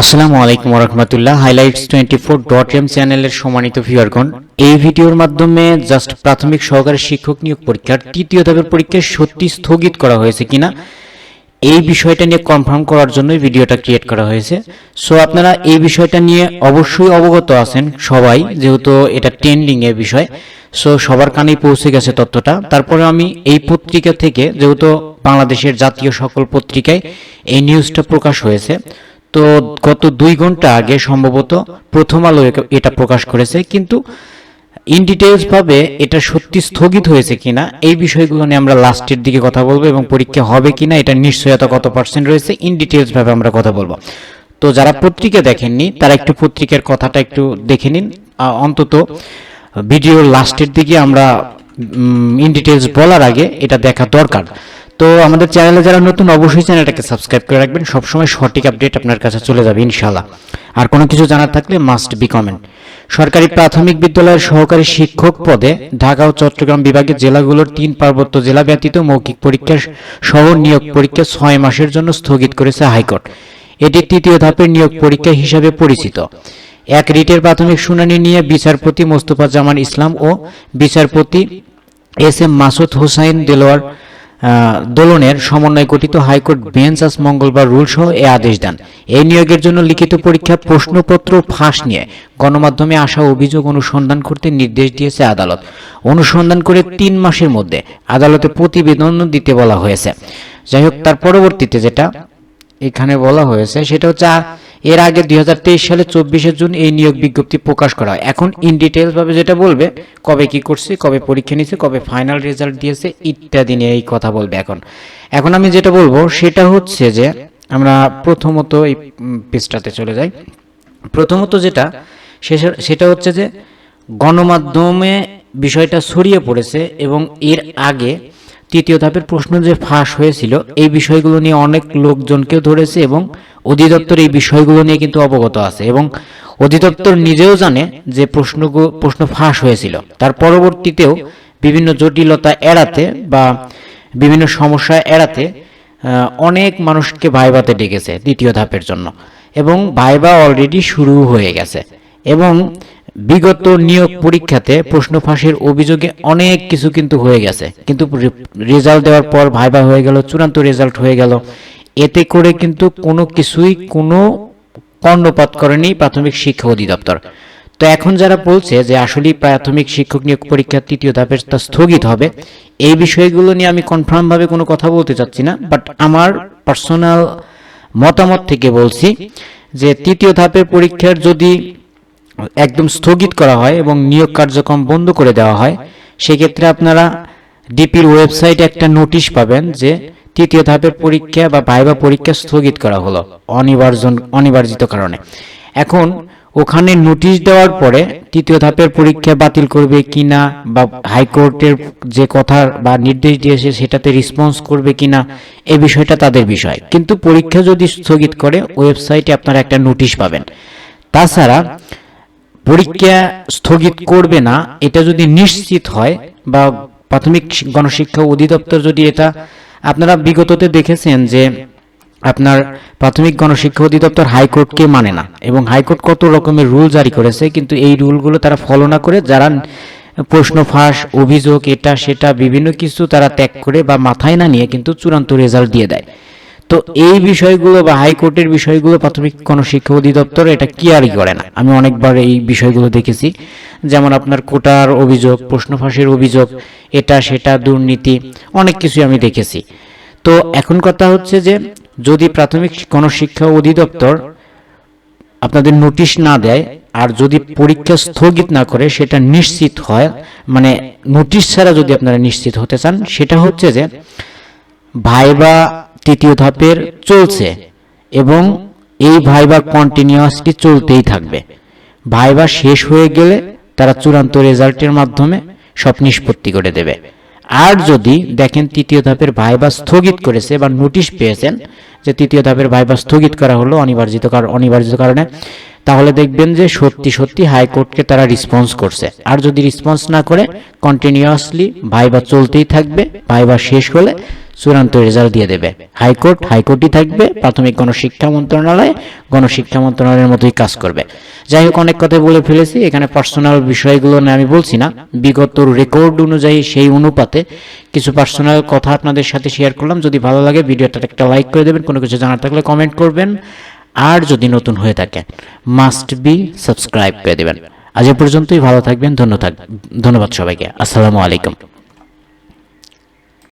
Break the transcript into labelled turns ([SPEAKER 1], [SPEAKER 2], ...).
[SPEAKER 1] আসসালামু আলাইকুম রহমতুল্লাহ highlights twenty four dot M চ্যানেলের সম্মানিত ভিউয়ারগণ, এই ভিডিওর মাধ্যমে জাস্ট প্রাথমিক সহকারী শিক্ষক নিয়োগ পরীক্ষার তৃতীয় ধাপের পরীক্ষা সত্যি স্থগিত করা হয়েছে কিনা, এই বিষয়টা নিয়ে কনফার্ম করার জন্যই ভিডিওটা ক্রিয়েট করা হয়েছে। সো আপনারা এই বিষয়টা নিয়ে অবশ্যই অবগত আছেন সবাই, যেহেতু এটা ট্রেন্ডিং এর বিষয়। সো সবার কানেই পৌঁছে গেছে তথ্যটা। তারপরে আমি এই পত্রিকা থেকে, যেহেতু বাংলাদেশের জাতীয় সকল পত্রিকায় এই নিউজটা প্রকাশ হয়েছে তো গত দুই ঘণ্টা আগে সম্ভবত প্রথম আলো এটা প্রকাশ করেছে, কিন্তু ইন ডিটেলস ভাবে এটা সত্যি স্থগিত হয়েছে কিনা, এই বিষয়গুলো নিয়ে আমরা লাস্টের দিকে কথা বলব এবং পরীক্ষা হবে কিনা এটা নিশ্চয়তা কত পার্সেন্ট রয়েছে ইন ডিটেলস ভাবে আমরা কথা বলব। তো যারা পত্রিকা দেখেননি, তারা একটু পত্রিকার কথাটা একটু দেখে নিন। অন্তত ভিডিওর লাস্টের দিকে আমরা ইন ডিটেলস বলার আগে এটা দেখা দরকার। তো আমাদের চ্যানেলে যারা নতুন, অবশ্যই চ্যানেলটাকে সাবস্ক্রাইব করে রাখবেন। সবসময় সঠিক আপডেট আপনার কাছে চলে যাবে, ইনশাআল্লাহ। আর কোনো কিছু জানার থাকলে মাস্ট বি কমেন্ট সরকারি প্রাথমিক বিদ্যালয়ের সহকারী শিক্ষক পদে ঢাকা ও চট্টগ্রাম বিভাগের জেলাগুলোর তিন পার্বত্য জেলা ব্যতীত মৌখিক পরীক্ষা সহ নিয়োগ পরীক্ষা ছয় মাসের জন্য স্থগিত করেছে হাইকোর্ট। এটি তৃতীয় ধাপের নিয়োগ পরীক্ষা হিসাবে পরিচিত। এক রিটের প্রাথমিক শুনানি নিয়ে বিচারপতি মোস্তফা জামান ইসলাম ও বিচারপতি এস এম মাসুদ হোসাইন দেলোয়ার দোলনের সমন্বয় গঠিত হাইকোর্ট বেঞ্চ আজ মঙ্গলবার রুল সহ এ আদেশ দেন। এই নিয়োগের জন্য লিখিত পরীক্ষা প্রশ্নপত্র ফাঁস নিয়ে গণমাধ্যমে আসা অভিযোগ অনুসন্ধান করতে নির্দেশ দিয়েছে আদালত। অনুসন্ধান করে তিন মাসের মধ্যে আদালতে প্রতিবেদন দিতে বলা হয়েছে। যাই হোক, তার পরবর্তীতে যেটা এখানে বলা হয়েছে, সেটা হচ্ছে এর আগে দুই হাজার তেইশ সালে চব্বিশে জুন এই নিয়োগ বিজ্ঞপ্তি প্রকাশ করা হয়। এখন ইন ডিটেলস ভাবে যেটা বলবে, কবে কি করছে, কবে পরীক্ষা নিয়েছে, কবে ফাইনাল রেজাল্ট দিয়েছে, ইত্যাদি নিয়ে এই কথা বলবে এখন। এখন আমি যেটা বলব, সেটা হচ্ছে যে, আমরা প্রথমত এই পেজটাতে চলে যাই। প্রথমত যেটা সেটা হচ্ছে যে, গণমাধ্যমে বিষয়টা ছড়িয়ে পড়েছে এবং এর আগে তৃতীয় ধাপের প্রশ্ন যে ফাঁস হয়েছিল, এই বিষয়গুলো নিয়ে অনেক লোকজনকেও ধরেছে এবং অধিদপ্তর এই বিষয়গুলো নিয়ে কিন্তু অবগত আছে এবং অধিদপ্তর নিজেও জানে যে প্রশ্নগুলো প্রশ্ন ফাঁস হয়েছিল। তার পরবর্তীতেও বিভিন্ন জটিলতা এড়াতে বা বিভিন্ন সমস্যা এড়াতে অনেক মানুষকে ভাইবাতে ডেকেছে দ্বিতীয় ধাপের জন্য এবং ভাইবা অলরেডি শুরু হয়ে গেছে এবং বিগত নিয়োগ পরীক্ষাতে প্রশ্ন ফাঁসের অভিযোগে অনেক কিছু কিন্তু হয়ে গেছে। কিন্তু রেজাল্ট দেওয়ার পর ভাইবা হয়ে গেল, চূড়ান্ত রেজাল্ট হয়ে গেল। এতে করে কিন্তু কোনো কিছুই কোনো কর্ণপাত করেনি প্রাথমিক শিক্ষা অধিদপ্তর। তো এখন যারা বলছে যে আসলে প্রাথমিক শিক্ষক নিয়োগ পরীক্ষা তৃতীয় ধাপের তা স্থগিত হবে, এই বিষয়গুলো নিয়ে আমি কনফার্মভাবে কোনো কথা বলতে চাচ্ছি না বাট আমার পার্সোনাল মতামত থেকে বলছি যে তৃতীয় ধাপের পরীক্ষার যদি একদম স্থগিত করা হয় এবং নিয়োগ কার্যক্রম বন্ধ করে দেওয়া হয়, সেক্ষেত্রে আপনারা ডিপির ওয়েবসাইটে একটা নোটিশ পাবেন যে তৃতীয় ধাপের পরীক্ষা বা ভাইবা পরীক্ষা স্থগিত করা হলো অনিবার্য অনিবার্জিত কারণে। এখন ওখানে নোটিশ দেওয়ার পরে তৃতীয় ধাপের পরীক্ষা বাতিল করবে কিনা বা হাইকোর্টের যে কথা বা নির্দেশ দিয়েছে সেটাতে রেসপন্স করবে কিনা এই বিষয়টা তাদের বিষয়। কিন্তু পরীক্ষা যদি স্থগিত করে, ওয়েবসাইটে আপনারা একটা নোটিশ পাবেন। তাছাড়া পরীক্ষা স্থগিত করবে না, এটা যদি নিশ্চিত হয়, বা প্রাথমিক গণশিক্ষা অধিদপ্তর যদি এটা আপনারা বিগততে দেখেছেন যে আপনার প্রাথমিক গণশিক্ষা অধিদপ্তর হাইকোর্টকে মানে না, এবং হাইকোর্ট কত রকমের রুল জারি করেছে, কিন্তু এই রুলগুলো তারা ফলো না করে, যারা প্রশ্ন ফাঁস, অভিযোগ এটা সেটা, বিভিন্ন কিছু তারা ত্যাগ করে বা মাথায় না নিয়ে কিন্তু চূড়ান্ত রেজাল্ট দিয়ে দেয়। তো এই বিষয়গুলো বা হাইকোর্টের বিষয়গুলো প্রাথমিক কোনো শিক্ষা অধিদপ্তর এটা কেয়ারই করে না। আমি অনেকবার এই বিষয়গুলো দেখেছি। যেমন আপনার কোটার অভিযোগ প্রশ্ন ফাঁসের অভিযোগ এটা সেটা দুর্নীতি অনেক কিছুই আমি দেখেছি। তো এখন কথা হচ্ছে যে যদি প্রাথমিক কোন শিক্ষা অধিদপ্তর আপনাদের নোটিশ না দেয় আর যদি পরীক্ষা স্থগিত না করে সেটা নিশ্চিত হয় মানে নোটিশ ছাড়া যদি আপনারা নিশ্চিত হতে চান সেটা হচ্ছে যে ভাইবা তৃতীয় ধাপের চলছে এবং এই ভাইবা কন্টিনিউয়াসলি চলতেই থাকবে। ভাইবা শেষ হয়ে গেলে তারা চূড়ান্ত রেজাল্টের মাধ্যমে সব নিষ্পত্তি করে দেবে। আর যদি দেখেন তৃতীয় ধাপের ভাইবা স্থগিত করেছে বা নোটিশ পেয়েছেন যে তৃতীয় ধাপের ভাইবা স্থগিত করা হলো অনিবার্জিত অনিবার্জিত কারণে, তাহলে দেখবেন যে সত্যি সত্যি হাইকোর্টকে তারা রেসপন্স করছে। আর যদি রেসপন্স না করে কন্টিনিউয়াসলি ভাইবা চলতেই থাকবে ভাইবা শেষ হলে চূড়ান্ত রেজাল্ট দিয়ে দেবে। হাইকোর্ট, হাইকোর্টই থাকবে, প্রাথমিক গণশিক্ষা মন্ত্রণালয়, গণশিক্ষা মন্ত্রণালয়ের মতোই কাজ করবে। যাই হোক, অনেক কথাই বলে ফেলেছি, এখানে পার্সোনাল বিষয়গুলো নিয়ে আমি বলছি না। বিগত রেকর্ড অনুযায়ী সেই অনুপাতে কিছু পার্সোনাল কথা আপনাদের সাথে শেয়ার করলাম। যদি ভালো লাগে ভিডিওটা একটা লাইক করে দেবেন, কোনো কিছু জানার থাকলে কমেন্ট করবেন। আর যদি নতুন হয়ে থাকে মাস্ট বি সাবস্ক্রাইব করে দেবেন। আজ এ পর্যন্তই, ভালো থাকবেন ধন্যবাদ ধন্যবাদ সবাইকে। আসসালামু আলাইকুম।